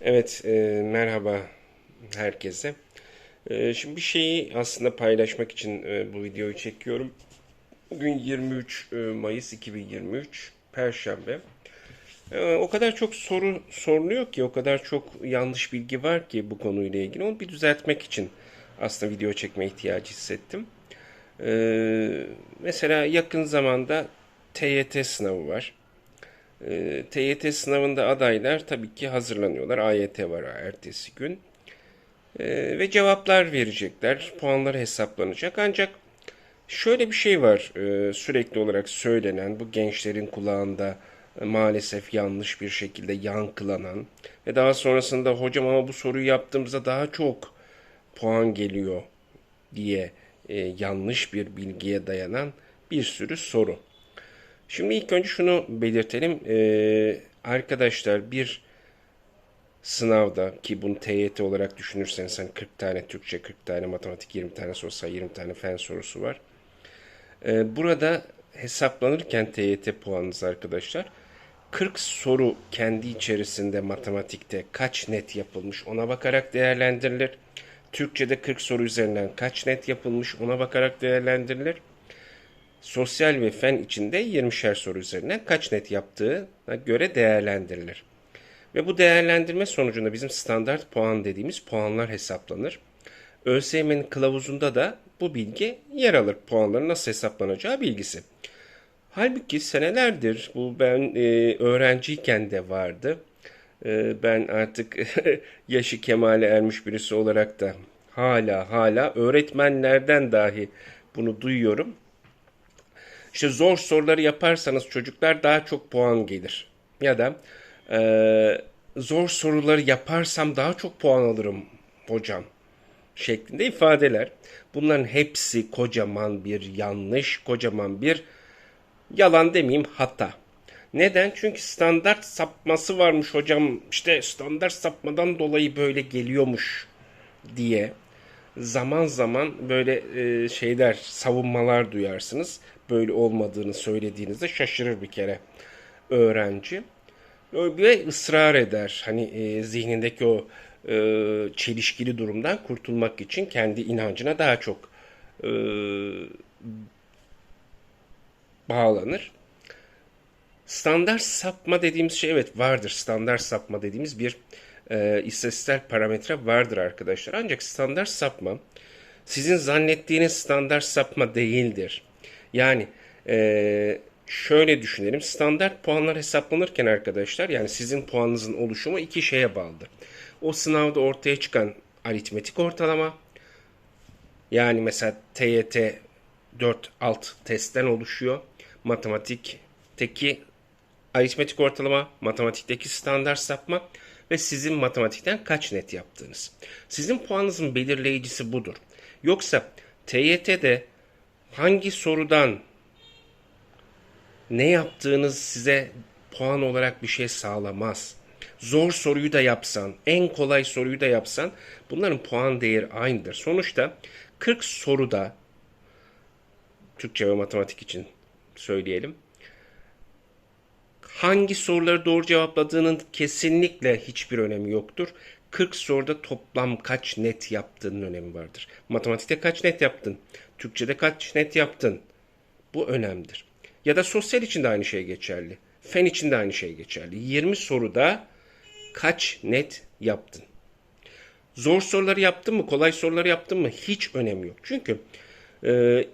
Evet, e, merhaba herkese. E, şimdi bir şeyi aslında paylaşmak için e, bu videoyu çekiyorum. Bugün 23 e, Mayıs 2023, Perşembe. E, o kadar çok soru soruluyor ki, o kadar çok yanlış bilgi var ki bu konuyla ilgili. Onu bir düzeltmek için aslında video çekme ihtiyacı hissettim. E, mesela yakın zamanda TYT sınavı var. TYT sınavında adaylar tabii ki hazırlanıyorlar. AYT var ertesi gün. E, ve cevaplar verecekler. Puanları hesaplanacak. Ancak şöyle bir şey var e, sürekli olarak söylenen bu gençlerin kulağında e, maalesef yanlış bir şekilde yankılanan ve daha sonrasında hocam ama bu soruyu yaptığımızda daha çok puan geliyor diye e, yanlış bir bilgiye dayanan bir sürü soru. Şimdi ilk önce şunu belirtelim. Ee, arkadaşlar bir sınavda ki bunu TYT olarak düşünürseniz hani 40 tane Türkçe, 40 tane matematik, 20 tane sosyal, 20 tane fen sorusu var. Ee, burada hesaplanırken TYT puanınız arkadaşlar 40 soru kendi içerisinde matematikte kaç net yapılmış ona bakarak değerlendirilir. Türkçe'de 40 soru üzerinden kaç net yapılmış ona bakarak değerlendirilir sosyal ve fen içinde 20'şer soru üzerinden kaç net yaptığına göre değerlendirilir. Ve bu değerlendirme sonucunda bizim standart puan dediğimiz puanlar hesaplanır. ÖSYM'nin kılavuzunda da bu bilgi yer alır. Puanların nasıl hesaplanacağı bilgisi. Halbuki senelerdir bu ben e, öğrenciyken de vardı. E, ben artık yaşı kemale ermiş birisi olarak da hala hala öğretmenlerden dahi bunu duyuyorum. İşte zor soruları yaparsanız çocuklar daha çok puan gelir. Ya da e, zor soruları yaparsam daha çok puan alırım hocam şeklinde ifadeler. Bunların hepsi kocaman bir yanlış, kocaman bir yalan demeyeyim hata. Neden? Çünkü standart sapması varmış hocam. İşte standart sapmadan dolayı böyle geliyormuş diye zaman zaman böyle e, şeyler, savunmalar duyarsınız. Böyle olmadığını söylediğinizde şaşırır bir kere öğrenci. Ve ısrar eder. Hani e, zihnindeki o e, çelişkili durumdan kurtulmak için kendi inancına daha çok bağlanır. Standart sapma dediğimiz şey evet vardır. Standart sapma dediğimiz bir e, istatistiksel parametre vardır arkadaşlar. Ancak standart sapma sizin zannettiğiniz standart sapma değildir. Yani e, şöyle düşünelim. Standart puanlar hesaplanırken arkadaşlar yani sizin puanınızın oluşumu iki şeye bağlıdır. O sınavda ortaya çıkan aritmetik ortalama yani mesela TYT 4 alt testten oluşuyor. Matematikteki aritmetik ortalama, matematikteki standart sapma ve sizin matematikten kaç net yaptığınız. Sizin puanınızın belirleyicisi budur. Yoksa TYT'de hangi sorudan ne yaptığınız size puan olarak bir şey sağlamaz. Zor soruyu da yapsan, en kolay soruyu da yapsan bunların puan değeri aynıdır. Sonuçta 40 soruda Türkçe ve matematik için söyleyelim. Hangi soruları doğru cevapladığının kesinlikle hiçbir önemi yoktur. 40 soruda toplam kaç net yaptığının önemi vardır. Matematikte kaç net yaptın? Türkçede kaç net yaptın? Bu önemlidir. Ya da sosyal için de aynı şey geçerli. Fen için de aynı şey geçerli. 20 soruda kaç net yaptın? Zor soruları yaptın mı, kolay soruları yaptın mı hiç önemi yok. Çünkü e,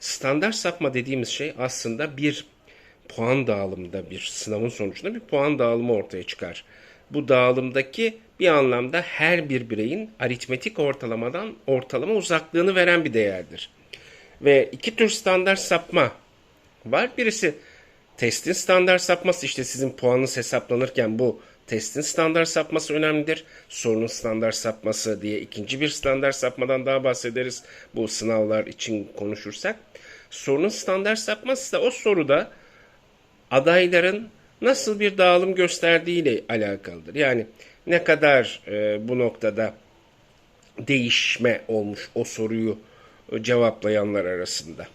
standart sapma dediğimiz şey aslında bir puan dağılımında bir sınavın sonucunda bir puan dağılımı ortaya çıkar. Bu dağılımdaki bir anlamda her bir bireyin aritmetik ortalamadan ortalama uzaklığını veren bir değerdir. Ve iki tür standart sapma var. Birisi testin standart sapması işte sizin puanınız hesaplanırken bu testin standart sapması önemlidir. Sorunun standart sapması diye ikinci bir standart sapmadan daha bahsederiz bu sınavlar için konuşursak. Sorunun standart sapması da o soruda adayların nasıl bir dağılım gösterdiğiyle alakalıdır. Yani ne kadar e, bu noktada değişme olmuş o soruyu cevaplayanlar arasında.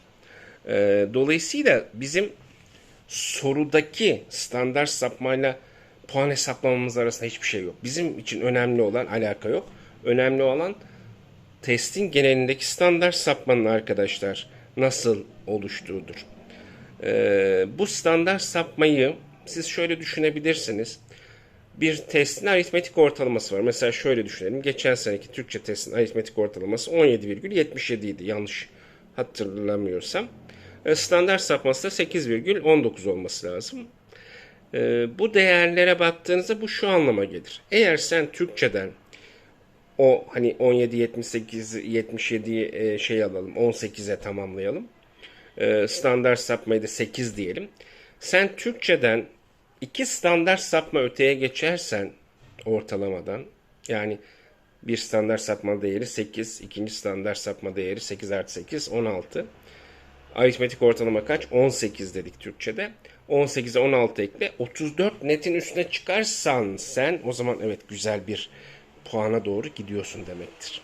E, dolayısıyla bizim sorudaki standart sapmayla puan hesaplamamız arasında hiçbir şey yok. Bizim için önemli olan alaka yok. Önemli olan testin genelindeki standart sapmanın arkadaşlar nasıl oluştuğudur. Ee, bu standart sapmayı siz şöyle düşünebilirsiniz. Bir testin aritmetik ortalaması var. Mesela şöyle düşünelim. Geçen seneki Türkçe testin aritmetik ortalaması 17,77 idi. Yanlış hatırlamıyorsam. Ee, Standart sapması da 8,19 olması lazım. Ee, bu değerlere baktığınızda bu şu anlama gelir. Eğer sen Türkçeden o hani 17 78 77'yi e, şey alalım 18'e tamamlayalım. Ee, standart sapmayı da 8 diyelim. Sen Türkçeden iki standart sapma öteye geçersen ortalamadan yani bir standart sapma değeri 8, ikinci standart sapma değeri 8 artı 8, 16. Aritmetik ortalama kaç? 18 dedik Türkçe'de. 18'e 16 ekle. 34 netin üstüne çıkarsan sen o zaman evet güzel bir puana doğru gidiyorsun demektir.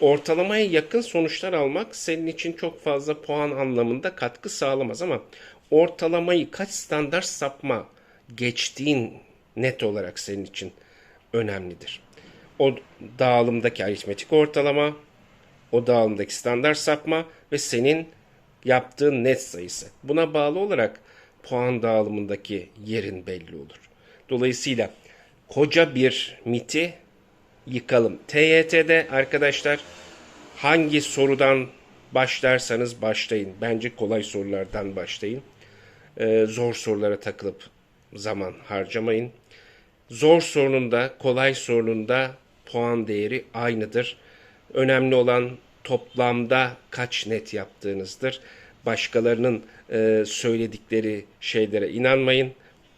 Ortalamaya yakın sonuçlar almak senin için çok fazla puan anlamında katkı sağlamaz ama ortalamayı kaç standart sapma geçtiğin net olarak senin için önemlidir. O dağılımdaki aritmetik ortalama, o dağılımdaki standart sapma ve senin yaptığın net sayısı. Buna bağlı olarak puan dağılımındaki yerin belli olur. Dolayısıyla koca bir MIT'i yıkalım. TYT'de arkadaşlar hangi sorudan başlarsanız başlayın. Bence kolay sorulardan başlayın. Ee, zor sorulara takılıp zaman harcamayın. Zor sorununda, kolay sorununda puan değeri aynıdır. Önemli olan toplamda kaç net yaptığınızdır. Başkalarının e, söyledikleri şeylere inanmayın.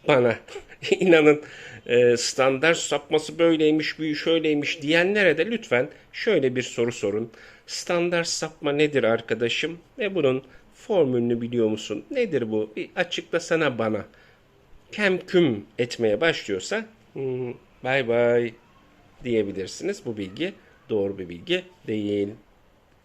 Bana inanın e, standart sapması böyleymiş, büyü şöyleymiş diyenlere de lütfen şöyle bir soru sorun. Standart sapma nedir arkadaşım? Ve bunun formülünü biliyor musun? Nedir bu? Bir açıklasana bana. Kemküm etmeye başlıyorsa hmm, bay bay diyebilirsiniz. Bu bilgi doğru bir bilgi değil.